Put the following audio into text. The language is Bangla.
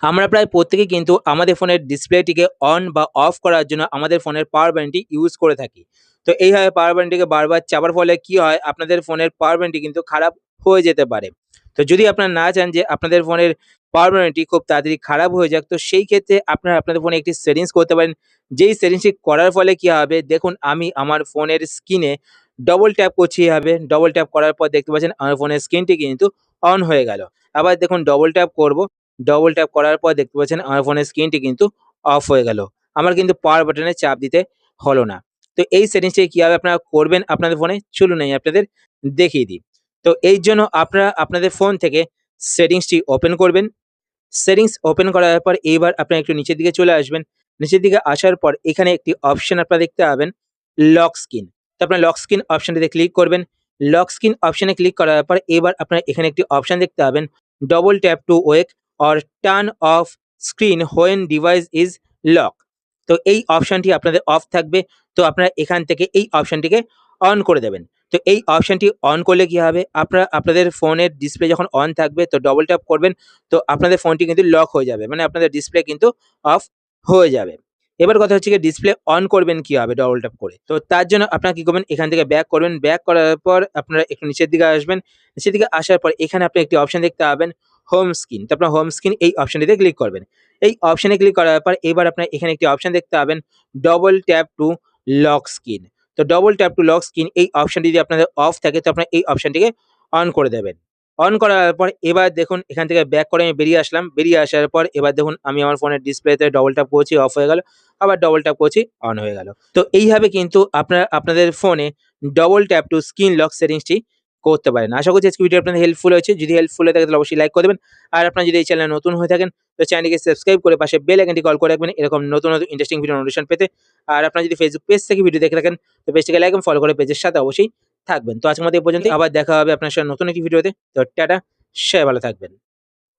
আমরা প্রায় প্রত্যেকেই কিন্তু আমাদের ফোনের ডিসপ্লেটিকে অন বা অফ করার জন্য আমাদের ফোনের পাওয়ার ব্যান্ডটি ইউজ করে থাকি। তো এইভাবে পাওয়ার ব্যান্ডটিকে বারবার চাপার ফলে কি হয়, আপনাদের ফোনের পাওয়ার ব্যান্ডটি কিন্তু খারাপ হয়ে যেতে পারে। তো যদি আপনারা না চান যে আপনাদের ফোনের পাওয়ার ব্যান্ডটি খুব তাড়াতাড়ি খারাপ হয়ে যাক, তো সেই ক্ষেত্রে আপনারা আপনাদের ফোনে একটি সেটিংস করতে পারেন। যেই সেটিংসটি করার ফলে কি হবে, দেখুন আমি আমার ফোনের স্ক্রিনে ডবল ট্যাপ করছি হবে ডবল ট্যাপ করার পর দেখতে পাচ্ছেন আমার ফোনের স্ক্রিনটি কিন্তু অন হয়ে গেল। আবার দেখুন ডবল ট্যাপ করব। ডবল ট্যাপ করার পর দেখতে পাচ্ছেন আমার ফোনের স্ক্রিনটি কিন্তু অফ হয়ে গেল। আমার কিন্তু পাওয়ার বাটনে চাপ দিতে হলো না। তো এই সেটিংসটি কীভাবে আপনারা করবেন আপনাদের ফোনে চলুন আমি আপনাদের দেখিয়ে দিই। তো এই জন্য আপনারা আপনাদের ফোন থেকে সেটিংসটি ওপেন করবেন। সেটিংস ওপেন করার পর এইবার আপনারা একটু নিচের দিকে চলে আসবেন। নিচের দিকে আসার পর এখানে একটি অপশন আপনারা দেখতে পাবেন লক স্ক্রিন তো আপনার লক স্ক্রিন অপশনটিতে ক্লিক করবেন। লক স্ক্রিন অপশনে ক্লিক করার পর এবার আপনারা এখানে একটি অপশন দেখতে পাবেন double tap to wake or turn off screen when device is lock তো এই অপশনটি আপনাদের অফ থাকবে। তো আপনারা এখান থেকে এই অপশনটিকে অন করে দেবেন। তো এই অপশনটি অন করলে কি হবে? আপনারা, আপনাদের ফোনের ডিসপ্লে যখন অন থাকবে, তো ডবল ট্যাপ করবেন, তো আপনাদের ফোনটি কিন্তু লক হয়ে যাবে। মানে আপনাদের ডিসপ্লে কিন্তু অফ হয়ে যাবে। এবার কথা হচ্ছে কি ডিসপ্লে অন করবেন কি হবে ডবল ট্যাপ করে? তো তার জন্য আপনারা কি করবেন? এখান থেকে ব্যাক করবেন। ব্যাক করার পর আপনারা একটু নিচের দিকে আসবেন। নিচের দিকে আসার পর এখানে আপনি একটি অপশন দেখতে পাবেন। হোম স্ক্রিন তো আপনার হোম স্ক্রিন এই অপশনটিতে ক্লিক করবেন। এই অপশানে ক্লিক করার পর এবার আপনার এখানে একটি অপশন দেখতে পাবেন double tap to lock screen তো double tap to lock screen এই অপশনটি যদি আপনাদের অফ থাকে, তো আপনার এই অপশনটিকে অন করে দেবেন। অন করার পর এবার দেখুন, এখান থেকে ব্যাক করে আমি বেরিয়ে আসলাম। বেরিয়ে আসার পর এবার দেখুন, আমি আমার ফোনের ডিসপ্লেতে ডবল ট্যাপ করছি অফ হয়ে গেল। আবার ডবল ট্যাপ করছি অন হয়ে গেল। তো এইভাবে কিন্তু আপনারা, আপনাদের ফোনে double tap to screen lock সেটিংসটি করতে পারেন। আশা করছি আজকে ভিডিও আপনাদের হেল্পফুল হয়েছে। যদি হেল্পফুল হয়ে থাকে, তাহলে অবশ্যই লাইক করে দেবেন। আর আপনার যদি এই চ্যানেল নতুন হয়ে থাকেন, তো চ্যানেলকে সাবস্ক্রাইব করে পাশে বেল আইকনটি কল করে রাখবেন। এরকম নতুন নতুন ইন্টারেস্টিং ভিডিও নোটিফিকেশন পেতে। আর আপনার যদি ফেসবুক পেজ থেকে ভিডিও দেখে থাকেন, তো পেজটিকে লাইক এবং ফলো করে পেজের সাথে অবশ্যই থাকবেন। তো আজকের মধ্যে এই পর্যন্ত আবার দেখা হবে আপনার সাথে নতুন একটি ভিডিওতে তো টাটা, সবাই ভালো থাকবেন।